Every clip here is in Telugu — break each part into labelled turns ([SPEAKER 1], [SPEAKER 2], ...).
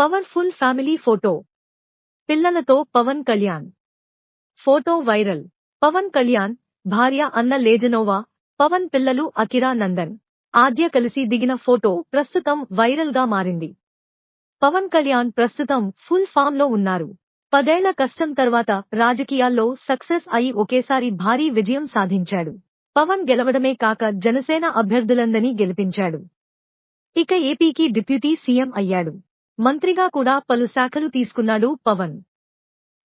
[SPEAKER 1] Powerful family photo. పిల్లలతో పవన్ కళ్యాణ్. Photo viral. పవన్ కళ్యాణ్ భార్య అన్న లేజనోవా పవన్ పిల్లలు అకిరా నందన్. ఆద్య కలిసి దిగిన ఫోటో ప్రస్తుతం వైరల్గా మారింది. పవన్ కళ్యాణ్ ప్రస్తుతం ఫుల్ ఫామ్లో ఉన్నారు. పదేళ్ళ కష్టం తర్వాత రాజకీయాల్లో సక్సెస్ అయి ఒకేసారి భారీ విజయం సాధించాడు. పవన్ గెలవడమే కాక జనసేన అభ్యర్థులందని గెలిపించాడు. ఇక ఏపీకి డిప్యూటీ సీఎం అయ్యాడు. మంత్రిగా కూడా పలు శాఖలు తీసుకున్నాడు పవన్.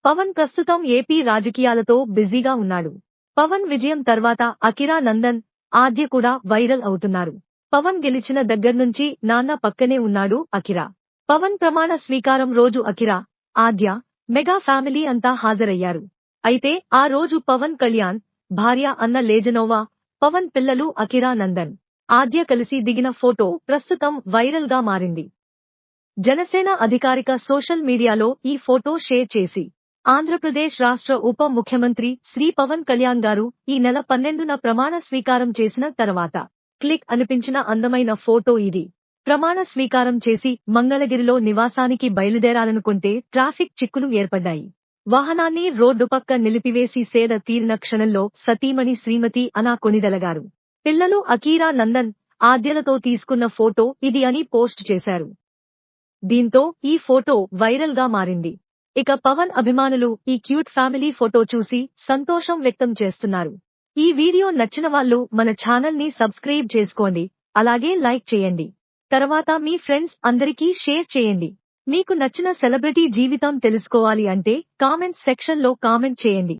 [SPEAKER 1] పవన్ ప్రస్తుతం ఏపీ రాజకీయాలతో బిజీగా ఉన్నాడు. పవన్ విజయం తర్వాత అకిరా నందన్ ఆద్య కూడా వైరల్ అవుతున్నారు. పవన్ గెలిచిన దగ్గర్నుంచి నాన్న పక్కనే ఉన్నాడు అకిరా పవన్ ప్రమాణ స్వీకారం రోజు అకిరా ఆద్య మెగా ఫ్యామిలీ అంతా హాజరయ్యారు. అయితే ఆ రోజు పవన్ కళ్యాణ్ భార్య అన్న లేజనోవా పవన్ పిల్లలు అకిరా నందన్ ఆద్య కలిసి దిగిన ఫోటో ప్రస్తుతం వైరల్గా మారింది. జనసేన అధికారిక సోషల్ మీడియాలో ఈ ఫోటో షేర్ చేసి ఆంధ్రప్రదేశ్ రాష్ట్ర ఉప ముఖ్యమంత్రి శ్రీ పవన్ కళ్యాణ్ గారు ఈ నెల పన్నెండున ప్రమాణ స్వీకారం చేసిన తర్వాత క్లిక్ అనిపించిన అందమైన ఫోటో ఇది. ప్రమాణ స్వీకారం చేసి మంగళగిరిలో నివాసానికి బయలుదేరాలనుకుంటే ట్రాఫిక్ చిక్కులు ఏర్పడ్డాయి. వాహనాన్ని రోడ్డు పక్క నిలిపివేసి సేద తీరిన క్షణంలో సతీమణి శ్రీమతి అనా కొనిదలగారు. పిల్లలు అకీరా నందన్ ఆద్యలతో తీసుకున్న ఫోటో ఇది అని పోస్ట్ చేశారు. దీంతో ఈ ఫోటో వైరల్గా మారింది. ఇక పవన్ అభిమానులు ఈ క్యూట్ ఫ్యామిలీ ఫోటో చూసి సంతోషం వ్యక్తం చేస్తున్నారు. ఈ వీడియో నచ్చిన వాళ్ళు మన ఛానల్ని సబ్స్క్రైబ్ చేసుకోండి అలాగే లైక్ చేయండి. తర్వాత మీ ఫ్రెండ్స్ అందరికీ షేర్ చేయండి. మీకు నచ్చిన సెలబ్రిటీ జీవితం తెలుసుకోవాలి అంటే కామెంట్ సెక్షన్లో కామెంట్ చేయండి.